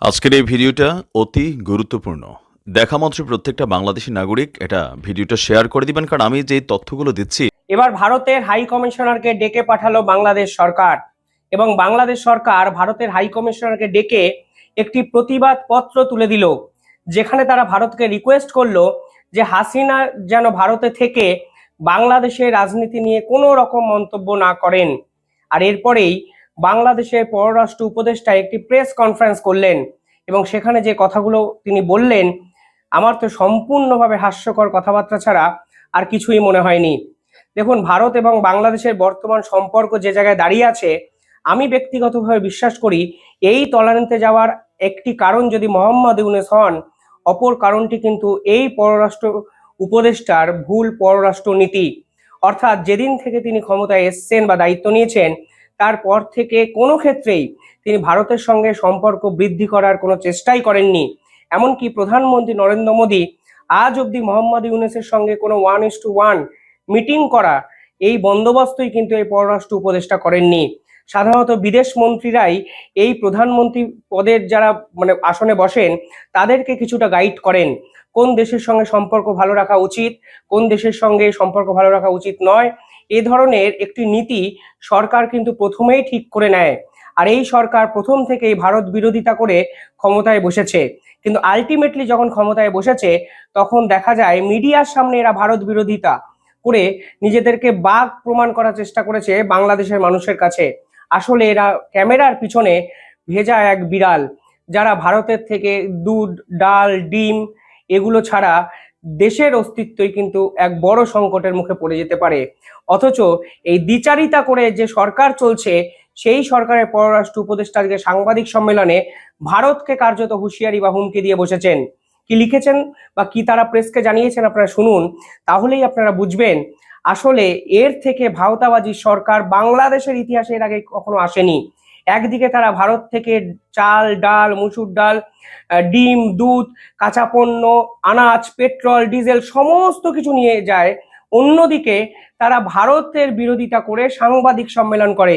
আজকের এই ভিডিওটা অতি গুরুত্বপূর্ণ। দেখা মাত্র প্রত্যেকটা বাংলাদেশি নাগরিক এটা ভিডিওটা শেয়ার করে দিবেন, কারণ আমি যে তথ্যগুলো দিচ্ছি এবার ভারতের হাই কমিশনারকে ডেকে পাঠালো বাংলাদেশ সরকার। এবং বাংলাদেশ সরকার ভারতের হাই কমিশনারকে ডেকে একটি প্রতিবাদ পত্র তুলে দিল, যেখানে তারা ভারতকে রিকোয়েস্ট করল যে হাসিনা যেন ভারতে থেকে বাংলাদেশের রাজনীতি নিয়ে কোনো রকম মন্তব্য না করেন। আর এরপরেই বাংলাদেশের পররাষ্ট্র উপদেষ্টা একটি প্রেস কনফারেন্স করলেন এবং সেখানে যে কথাগুলো তিনি বললেন, আমার তো সম্পূর্ণভাবে হাস্যকর কথাবার্তা ছাড়া আর কিছুই মনে হয়নি। দেখুন, ভারত এবং বাংলাদেশের বর্তমান সম্পর্ক যে জায়গায় দাঁড়িয়ে আছে, আমি ব্যক্তিগতভাবে বিশ্বাস করি এই তলানিতে যাওয়ার একটি কারণ যদি মোহাম্মদ ইউনেস হন, অপর কারণটি কিন্তু এই পররাষ্ট্র উপদেষ্টার ভুল পররাষ্ট্র নীতি। অর্থাৎ যেদিন থেকে তিনি ক্ষমতায় এসছেন বা দায়িত্ব নিয়েছেন তারপর থেকে কোনো ক্ষেত্রেই তিনি ভারতের সঙ্গে সম্পর্ক বৃদ্ধি করার কোনো চেষ্টাই করেননি। এমনকি প্রধানমন্ত্রী নরেন্দ্র মোদী আজ অবধি মোহাম্মদ ইউনেসের সঙ্গে কোনো one is to one meeting করা এই বন্দোবস্তই কিন্তু এই পররাষ্ট্র উপদেষ্টা করেননি। সাধারণত বিদেশ মন্ত্রীরাই এই প্রধানমন্ত্রী পদের যারা মানে আসনে বসেন, তাদেরকে কিছুটা গাইড করেন। কোন দেশের সঙ্গে সম্পর্ক ভালো রাখা উচিত, কোন দেশের সঙ্গে সম্পর্ক ভালো রাখা উচিত নয় এ ধরনের একটি নীতি সরকার কিন্তু প্রথমেই ঠিক করে নেয়। আর এই সরকার প্রথম থেকেই ভারত বিরোধিতা করে ক্ষমতায় বসেছে। কিন্তু আলটিমেটলি যখন ক্ষমতায় বসেছে, তখন দেখা যায় মিডিয়ার সামনে এরা ভারত বিরোধিতা করে নিজেদেরকে বাঘ প্রমাণ করার চেষ্টা করেছে বাংলাদেশের মানুষের কাছে। আসলে এরা ক্যামেরার পিছনে ভেজা এক বিড়াল, যারা ভারতের থেকে দুধ, ডাল, ডিম এগুলো ছাড়া দেশের অস্তিত্বই কিন্তু এক বড় সংকটের মুখে পড়ে যেতে পারে। অথচ এই দ্বিচারিতা করে যে সরকার চলছে, সেই সরকারের পররাষ্ট্র উপদেষ্টা আজকে সাংবাদিক সম্মেলনে ভারতকে কার্যত হুঁশিয়ারি বা হুমকি দিয়ে বসেছেন। কি লিখেছেন বা কি তারা প্রেসকে জানিয়েছেন আপনারা শুনুন, তাহলেই আপনারা বুঝবেন। আসলে এর থেকে ভাওতাবাজি সরকার বাংলাদেশের ইতিহাসে এর আগে কখনো আসেনি। একদিকে তারা ভারত থেকে চাল, ডাল, মুসুর ডাল ডিম, দুধ, কাঁচা পণ্য, আনাজ, পেট্রোল, ডিজেল সমস্ত কিছু নিয়ে যায়। অন্যদিকে তারা ভারতের বিরোধিতা করে সাংবাদিক সম্মেলন করে।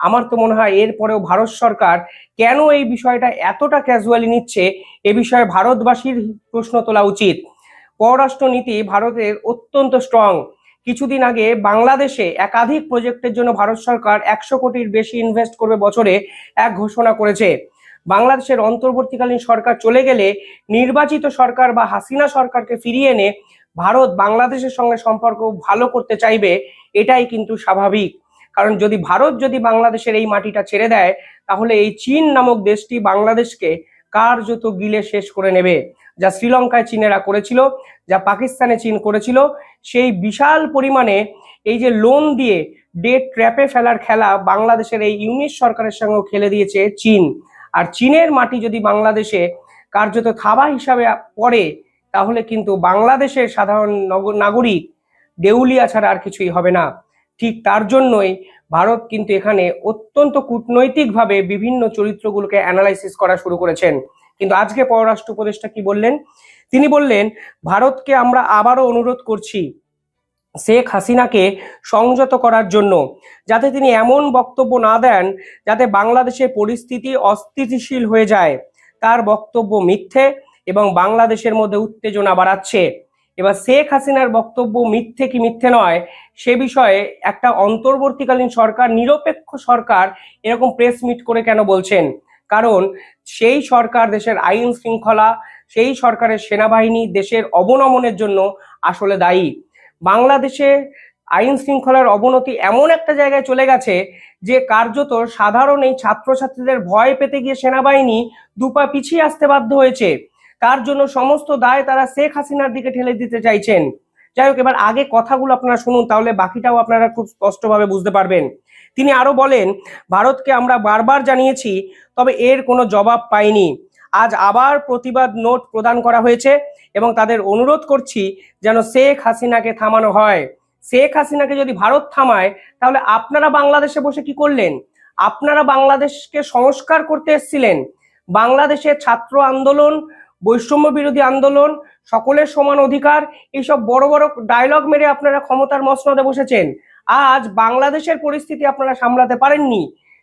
আমার তো মনে হয় এরপরেও ভারত সরকার কেন এই বিষয়টা এতটা ক্যাজুয়ালি নিচ্ছে, এ বিষয়ে ভারতবাসীর প্রশ্ন তোলা উচিত। পররাষ্ট্র নীতি ভারতের অত্যন্ত স্ট্রং কিছুদিন আগে বাংলাদেশে একাধিক প্রজেক্টের জন্য ভারত সরকার একশো কোটির বেশি ইনভেস্ট করবে বছরে এক ঘোষণা করেছে। বাংলাদেশের অন্তর্বর্তীকালীন সরকার চলে গেলে নির্বাচিত সরকার বা হাসিনা সরকারকে ফিরিয়ে এনে ভারত বাংলাদেশের সঙ্গে সম্পর্ক ভালো করতে চাইবে, এটাই কিন্তু স্বাভাবিক। কারণ যদি ভারত যদি বাংলাদেশের এই মাটিটা ছেড়ে দেয়, তাহলে এই চীন নামক দেশটি বাংলাদেশকে কার্যত গিলে শেষ করে নেবে। যা শ্রীলঙ্কায় চীনেরা করেছিল, যা পাকিস্তানে চীন করেছিল, সেই বিশাল পরিমাণে এই যে লোন দিয়ে ডেট ট্র্যাপে ফেলার খেলা বাংলাদেশের এই ইউনিট সরকারের সঙ্গেও খেলে দিয়েছে চীন। আর চীনের মাটি যদি বাংলাদেশে কার্যত থাবা হিসাবে পড়ে, তাহলে কিন্তু বাংলাদেশের সাধারণ নগ- নাগরিক দেউলিয়া ছাড়া আর কিছুই হবে না। ঠিক তার জন্যই ভারত কিন্তু এখানে অত্যন্ত কূটনৈতিকভাবে বিভিন্ন চরিত্রগুলোকে অ্যানালাইসিস করা শুরু করেছেন। কিন্তু আজকে পররাষ্ট্র উপদেষ্টা কি বললেন? তিনি বললেন, ভারতকে আমরা আবারও অনুরোধ করছি শেখ হাসিনাকে সংযত করার জন্য, যাতে তিনি এমন বক্তব্য না দেন যাতে বাংলাদেশের পরিস্থিতি অস্থিতিশীল হয়ে যায়। তার বক্তব্য মিথ্যে এবং বাংলাদেশের মধ্যে উত্তেজনা বাড়াচ্ছে। এবার শেখ হাসিনার বক্তব্য মিথ্যে কি মিথ্যে নয়, সে বিষয়ে একটা অন্তর্বর্তীকালীন সরকার, নিরপেক্ষ সরকার এরকম প্রেস মিট করে কেন বলছেন? কারণ সেই সরকার দেশের আইন শৃঙ্খলা, সেই সরকারের সেনাবাহিনী দেশের অবনমনের জন্য আসলে দায়ী। বাংলাদেশে আইন শৃঙ্খলার অবনতি এমন একটা জায়গায় চলে গেছে যে কার্যত সাধারণ এই ছাত্রছাত্রীদের ভয় পেতে গিয়ে সেনাবাহিনী দুপা পিছিয়ে আসতে বাধ্য হয়েছে। তার জন্য সমস্ত দায় তারা শেখ হাসিনার দিকে ঠেলে দিতে চাইছেন। যাই হোক, এবার আগে কথাগুলো আপনারা শুনুন, তাহলে বাকিটাও আপনারা খুব স্পষ্টভাবে বুঝতে পারবেন। তিনি আরও বলেন, ভারতকে আমরা বারবার জানিয়েছি, তবে এর কোনো জবাব পাইনি। আজ আবার প্রতিবাদ নোট প্রদান করা হয়েছে এবং তাদের অনুরোধ করছি যেন শেখ হাসিনাকে থামানো হয়। শেখ হাসিনাকে যদি ভারত থামায়, তাহলে আপনারা বাংলাদেশে বসে কি করলেন? আপনারা বাংলাদেশকে সংস্কার করতে এসেছিলেন। বাংলাদেশের ছাত্র আন্দোলন বৈষম্য বিরোধী আন্দোলন, সকলের সমান অধিকার, এইসব বড় বড় ডায়লগ মেরে আপনারা ক্ষমতার মসনদে বসেছেন। আজ বাংলাদেশের পরিস্থিতি আপনারা সামলাতে পারেননি।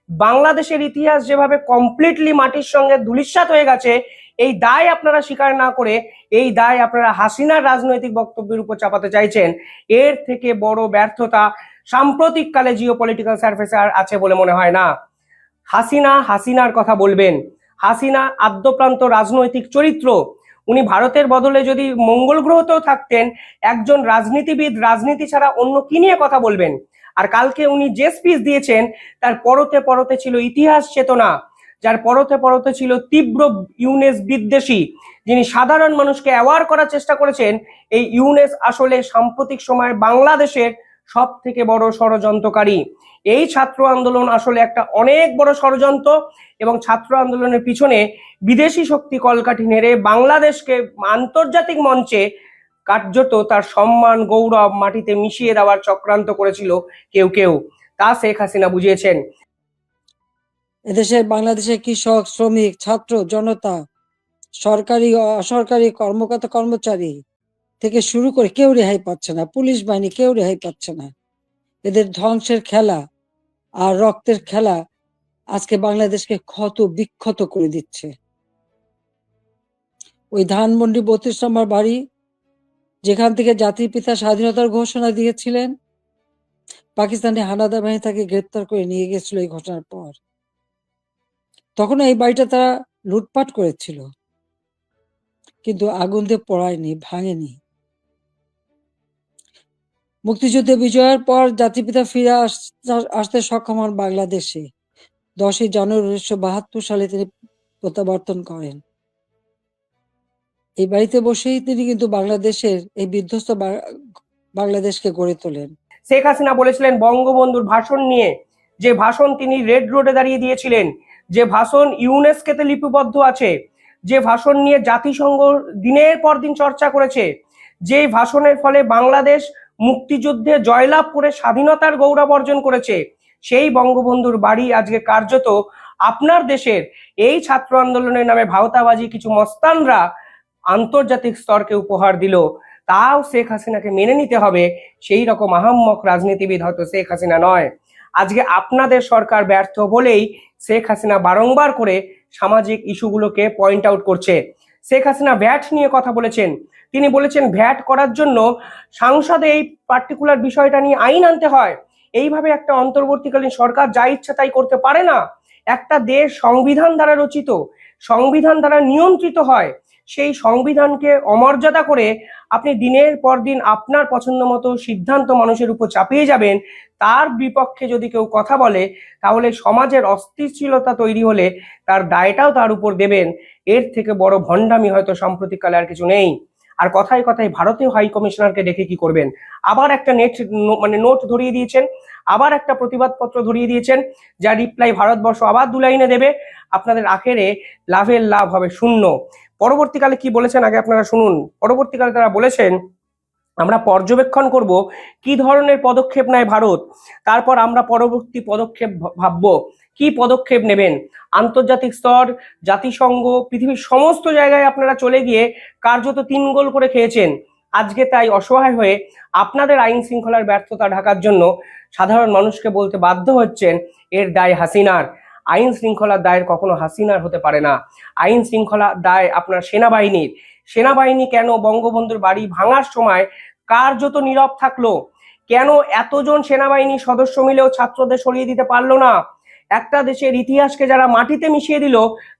বাংলাদেশের ইতিহাস যেভাবে কমপ্লিটলি মাটির সঙ্গে ধুলিস্বাত হয়ে গেছে, এই দায় আপনারা স্বীকার না করে এই দায় আপনারা হাসিনার রাজনৈতিক বক্তব্যের উপর চাপাতে চাইছেন। এর থেকে বড় ব্যর্থতা সাম্প্রতিককালে জিও পলিটিক্যাল সার্ফেসে আর আছে বলে মনে হয় না। হাসিনা হাসিনার কথা বলবেন। হাসিনা আদ্যপ্রান্ত রাজনৈতিক চরিত্র। উনি ভারতের বদলে যদি মঙ্গল গ্রহতেও থাকতেন, একজন রাজনীতিবিদ রাজনীতি ছাড়া অন্য কি নিয়ে কথা বলবেন? আর কালকে উনি যে স্পিচ দিয়েছেন, তার পরতে পরতে ছিল ইতিহাস চেতনা, যার পরতে পরতে ছিল তীব্র ইউনেস বিদ্বেষী। যিনি সাধারণ মানুষকে অ্যাওয়ার করার চেষ্টা করেছেন, এই ইউনেস আসলে সাম্প্রতিক সময়ে বাংলাদেশের সব থেকে বড় ষড়যন্ত্রকারী। এই ছাত্র আন্দোলন আসলে একটা অনেক বড় ষড়যন্ত্র এবং ছাত্র আন্দোলনের পিছনে বিদেশি শক্তি কলকাঠি নেড়ে বাংলাদেশকে আন্তর্জাতিক মঞ্চে কার্যত তার সম্মান, গৌরব মাটিতে মিশিয়ে দেওয়ার চক্রান্ত করেছিল কেউ কেউ। তা শেখ হাসিনা বুঝিয়েছেন। এদেশের বাংলাদেশের কৃষক, শ্রমিক, ছাত্র, জনতা, সরকারি অসরকারি কর্মকর্তা কর্মচারী থেকে শুরু করে কেউ রেহাই পাচ্ছে না। পুলিশ বাহিনী কেউ রেহাই পাচ্ছে না। এদের ধ্বংসের খেলা আর রক্তের খেলা আজকে বাংলাদেশকে ক্ষত বিক্ষত করে দিচ্ছে। ওই ধানমন্ডি বত্রিশ নম্বর বাড়ি, যেখান থেকে জাতির পিতা স্বাধীনতার ঘোষণা দিয়েছিলেন, পাকিস্তানি হানাদার বাহিনী তাকে গ্রেপ্তার করে নিয়ে গেছিল এই ঘটনার পর। তখন এই বাড়িটা তারা লুটপাট করেছিল, কিন্তু আগুন দিয়ে পড়ায়নি, ভাঙেনি। মুক্তিযুদ্ধে বিজয়ের পর জাতিপিতা ফিরে আস- আসতে সক্ষম হন বাংলাদেশে। দশই জানুয়ারি উনিশশো বাহাত্তর সালে তিনি প্রত্যাবর্তন করেন। এই বাড়িতে বসেই তিনি কিন্তু বাংলাদেশের এই বিধ্বস্ত বাংলাদেশকে গড়ে তোলেন। শেখ হাসিনা বলেছিলেন, বঙ্গবন্ধুর ভাষণ নিয়ে যে ভাষণ তিনি রেড রোডে দাঁড়িয়ে দিয়েছিলেন, যে ভাষণ ইউনেস্কেতে লিপিবদ্ধ আছে, যে ভাষণ নিয়ে জাতিসংঘ দিনের পর দিন চর্চা করেছে যে ভাষণের ফলে বাংলাদেশ মুক্তিযুদ্ধে জয়লাভ করে স্বাধীনতার গৌরব অর্জন করেছে। সেই বঙ্গবন্ধুর বাড়ি আজকে কার্যত আপনার দেশের এই ছাত্র আন্দোলনের নামে ভাওতাবাজি কিছু মস্তানরা আন্তর্জাতিক স্তরকে উপহার দিল। তাও শেখ হাসিনাকে মেনে নিতে হবে, সেই রকম আহাম্মক রাজনীতিবিদ হয়তো শেখ হাসিনা নয়। আজকে আপনাদের সরকার ব্যর্থ বলেই শেখ হাসিনা বারংবার করে সামাজিক ইস্যুগুলোকে পয়েন্ট আউট করছে। শেখ হাসিনা ব্যাট নিয়ে কথা বলেছেন তিনি বলেছেন, ভ্যাট করার জন্য সংসদে এই পার্টিকুলার বিষয়টা নিয়ে আইন আনতে হয়। এইভাবে একটা অন্তর্বর্তীকালীন সরকার যা ইচ্ছা তাই করতে পারে না। একটা দেশ সংবিধান দ্বারা রচিত, সংবিধান দ্বারা নিয়ন্ত্রিত হয়, সেই সংবিধানকে অমর্যাদা করে আপনি দিনের পর দিন আপনার পছন্দ মতো সিদ্ধান্ত মানুষের উপর চাপিয়ে যাবেন। তার বিপক্ষে যদি কেউ কথা বলে, তাহলে সমাজের অস্থিতিশীলতা তৈরি হলে তার দায়টাও তার উপর দেবেন। এর থেকে বড় ভণ্ডামি হয়তো সাম্প্রতিককালে আর কিছু নেই। আর কথায় কথায় ভারতীয় হাই কমিশনারকে ডেকে কি করবেন? আবার একটা নেট মানে নোট ধরিয়ে দিয়েছেন, আবার একটা প্রতিবাদপত্র ধরিয়ে দিয়েছেন যা রিপ্লাই ভারতবর্ষ আবার দু লাইনে দেবে। আপনাদের আখেরে লাভের লাভ হবে শূন্য। পরবর্তীকালে কি বলেছেন? আগে আপনারা শুনুন। পরবর্তীকালে তারা বলেছেন, আমরা পর্যবেক্ষণ করব কি ধরনের পদক্ষেপ নেয় ভারত। তারপর আমরা পরবর্তী পদক্ষেপ ভাববো। কি পদক্ষেপ নেবেন? আন্তর্জাতিক স্তর, জাতিসংঘ, পৃথিবীর সমস্ত জায়গায় আপনারা চলে গিয়ে কার্যত তিন গোল করে খেয়েছেন। আজকে তাই অসহায় হয়ে আপনাদের আইন শৃঙ্খলার ব্যর্থতা ঢাকার জন্য সাধারণ মানুষকে বলতে বাধ্য হচ্ছেন এর দায় হাসিনার। আইন শৃঙ্খলার দায়ের কখনো হাসিনার হতে পারে না। আইন শৃঙ্খলা দায় আপনার সেনাবাহিনীর। সেনাবাহিনী কেন বঙ্গবন্ধুর বাড়ি ভাঙার সময় কার্যত নীরব থাকল? কেন এতজন সেনাবাহিনী সদস্য মিলেও ছাত্রদের সরিয়ে দিতে পারল না? একটা দেশের ইতিহাসকে যারা মাটিতে মিশিয়ে দিল,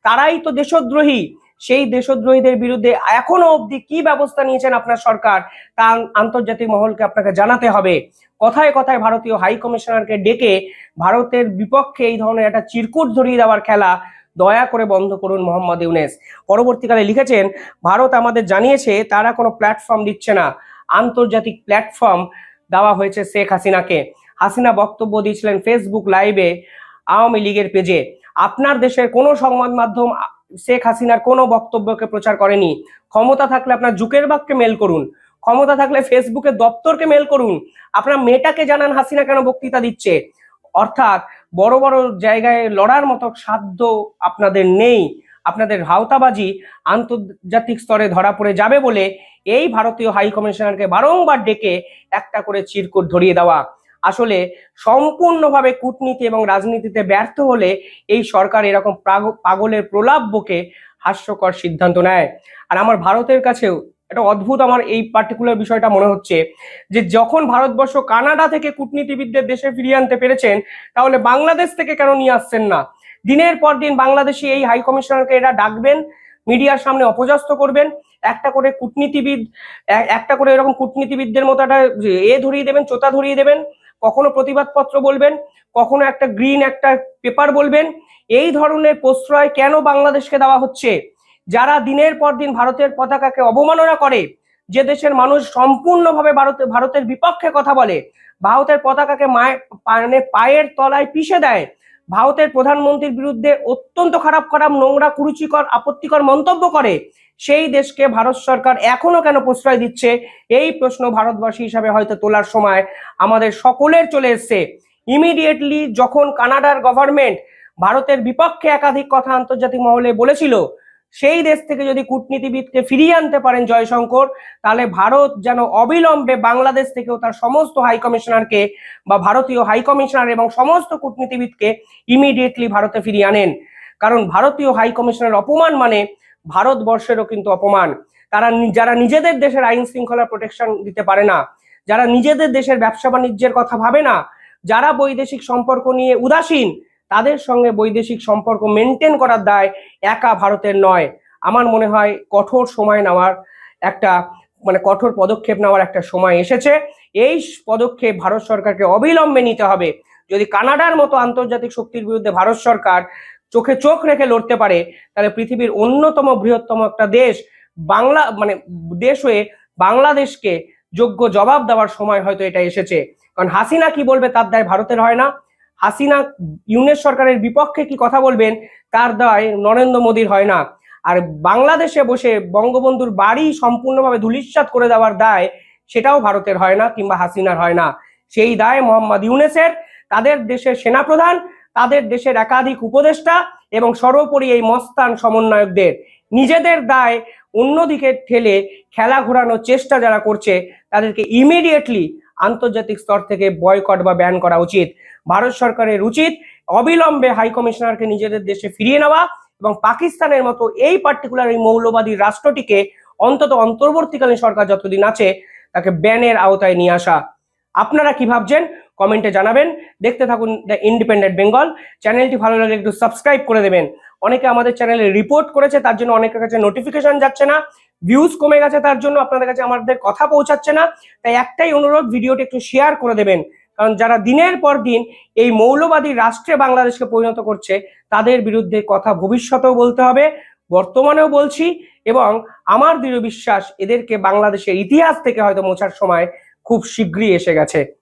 তারাই তো দেশদ্রোহী। সেই দেশদ্রোহীদের বিরুদ্ধে এখনও অবধি কি ব্যবস্থা নিয়েছেন আপনার সরকার, তা আন্তর্জাতিক মহলকে আপনাকে জানাতে হবে। কথায় কথায় ভারতীয় হাই কমিশনারকে ডেকে ভারতের বিপক্ষে এই ধরনের একটা চিরকুট ধরিয়ে দেওয়ার খেলা দয়া করে বন্ধ করুন মোহাম্মদ ইউনেস। পরবর্তীকালে লিখেছেন, ভারত আমাদের জানিয়েছে, তারা কোনো প্ল্যাটফর্ম দিচ্ছে না। আন্তর্জাতিক প্ল্যাটফর্ম দেওয়া হয়েছে শেখ হাসিনাকে। হাসিনা বক্তব্য দিয়েছিলেন ফেসবুক লাইভে আওয়ামী লীগের পেজে আপনার দেশের কোনো সংবাদ মাধ্যম শেখ হাসিনার কোনো বক্তব্যকে প্রচার করেনি। ক্ষমতা থাকলে আপনার জুকেরবাগকে মেল করুন। ক্ষমতা থাকলে ফেসবুকের দপ্তরকে মেল করুন। আপনার মেয়েটাকে জানান হাসিনা কেন বক্তৃতা দিচ্ছে। অর্থাৎ বড় বড় জায়গায় লড়ার মতো সাধ্য আপনাদের নেই। আপনাদের হাওতাবাজি আন্তর্জাতিক স্তরে ধরা পড়ে যাবে বলে এই ভারতীয় হাই কমিশনারকে বারংবার ডেকে একটা করে চিরকুট ধরিয়ে দেওয়া। আসলে সম্পূর্ণভাবে কূটনীতি এবং রাজনীতিতে ব্যর্থ হলে এই সরকার এরকম পাগলের প্রলাপ বকে হাস্যকর সিদ্ধান্ত নেয়। আর আমার ভারতের কাছেও একটা অদ্ভুত আমার এই পার্টিকুলার বিষয়টা মনে হচ্ছে যে যখন ভারতবর্ষ কানাডা থেকে কূটনীতিবিদদের দেশে ফিরিয়ে আনতে পেরেছেন, তাহলে বাংলাদেশ থেকে কেন নিয়ে আসছেন না? দিনের পর দিন বাংলাদেশি এই হাই কমিশনারকে এরা ডাকবেন, মিডিয়ার সামনে অপদস্থ করবেন, একটা করে কূটনীতিবিদ একটা করে এরকম কূটনীতিবিদদের মতো একটা এ ধরিয়ে দেবেন, চোতা ধরিয়ে দেবেন। কখনো প্রতিবাদপত্র বলবেন, কখনো একটা গ্রিন একটা পেপার বলবেন, এই ধরনের প্রশ্রয় কেন বাংলাদেশকে দেওয়া হচ্ছে? যারা দিনের পর দিন ভারতের পতাকাকে অবমাননা করে, যে দেশের মানুষ সম্পূর্ণভাবে ভারতে, ভারতের বিপক্ষে কথা বলে, ভারতের পতাকাকে মায়ের মানে পায়ের তলায় পিষে দেয় ভারতের প্রধানমন্ত্রীর বিরুদ্ধে অত্যন্ত খারাপ খারাপ নোংরা, কুরুচিকর, আপত্তিকর মন্তব্য করে, সেই দেশকে ভারত সরকার এখনও কেন প্রশ্রয় দিচ্ছে? এই প্রশ্ন ভারতবাসী হিসাবে হয়তো তোলার সময় আমাদের সকলের চলে এসছে। ইমিডিয়েটলি যখন কানাডার গভর্নমেন্ট ভারতের বিপক্ষে একাধিক কথা আন্তর্জাতিক মহলে বলেছিল সেই দেশ থেকে যদি কূটনীতিবিদকে ফিরিয়ে আনতে পারেন জয়শঙ্কর, তাহলে ভারত যেন অবিলম্বে বাংলাদেশ থেকেও তার সমস্ত হাই কমিশনারকে বা ভারতীয় হাই কমিশনার এবং সমস্ত কূটনীতিবিদকে ইমিডিয়েটলি ভারতে ফিরিয়ে আনেন। কারণ ভারতীয় হাই কমিশনার অপমান মানে ভারতবর্ষেরও কিন্তু অপমান। তারা যারা নিজেদের দেশের আইন শৃঙ্খলা প্রোটেকশন দিতে পারে না, যারা নিজেদের দেশের ব্যবসা বাণিজ্যের কথা ভাবে না, যারা বৈদেশিক সম্পর্ক নিয়ে উদাসীন তাদের সঙ্গে বৈদেশিক সম্পর্ক মেনটেন করার দায় একা ভারতের নয়। আমার মনে হয় কঠোর সময় নেওয়ার একটা মানে কঠোর পদক্ষেপ নেওয়ার একটা সময় এসেছে। এই পদক্ষেপ ভারত সরকারকে অবিলম্বে নিতে হবে। যদি কানাডার মতো আন্তর্জাতিক শক্তির বিরুদ্ধে ভারত সরকার চোখে চোখ রেখে লড়তে পারে, তাহলে পৃথিবীর অন্যতম বৃহত্তম একটা দেশ, বাংলা মানে দেশ হয়ে বাংলাদেশকে যোগ্য জবাব দেওয়ার সময় হয়তো এটা এসেছে। কারণ হাসিনা কি বলবে তার দায় ভারতের হয় না। হাসিনা ইউনিট সরকারের বিপক্ষে কি কথা বলবেন? তার দায় নরেন্দ্র মোদীর হয় না। আর বাংলাদেশে বসে বঙ্গবন্ধুর বাড়ি সম্পূর্ণভাবে ধূলিসাৎ করে দেওয়ার দায় সেটাও ভারতের হয় না কিংবা হাসিনার হয় না। সেই দায় মোহাম্মদ ইউনেসের, তাদের দেশের সেনাপ্রধান, তাদের দেশের একাধিক উপদেষ্টা এবং সর্বোপরি এই মস্তান সমন্বয়কদের। নিজেদের দায় অন্যদিকে ঠেলে খেলা ঘোরানোর চেষ্টা যারা করছে, তাদেরকে ইমিডিয়েটলি আন্তর্জাতিক স্তর থেকে বয়কট বা ব্যান করা উচিত। ভারত সরকারের উচিত অবিলম্বে হাই কমিশনারকে নিজেদের দেশে ফিরিয়ে নেওয়া এবং পাকিস্তানের মতো এই পার্টিকুলার এই মৌলবাদী রাষ্ট্রটিকে অন্তত অন্তর্বর্তীকালীন সরকার যতদিন আছে, তাকে ব্যানের আওতায় নিয়ে আসা। আপনারা কি ভাবছেন? কমেন্টে জানাবেন। দেখতে থাকুন দ্য ইন্ডিপেন্ডেন্ট বেঙ্গল চ্যানেলটি ভালো লাগলে একটু সাবস্ক্রাইব করে দেবেন। অনেকে আমাদের চ্যানেলে রিপোর্ট করেছে, তার জন্য অনেকের কাছে নোটিফিকেশন যাচ্ছে না। ভিউজ কমে গেছে, তার জন্য আপনাদের কাছে আমাদের কথা পৌঁছাচ্ছে না। তাই একটাই অনুরোধ ভিডিওটি একটু শেয়ার করে দেবেন। কারণ যারা দিনের পর দিন এই মৌলবাদী রাষ্ট্রে বাংলাদেশকে পরিণত করছে, তাদের বিরুদ্ধে কথা ভবিষ্যতেও বলতে হবে, বর্তমানেও বলছি এবং আমার দৃঢ় বিশ্বাস এদেরকে বাংলাদেশের ইতিহাস থেকে হয়তো মোছার সময় খুব শীঘ্রই এসে গেছে।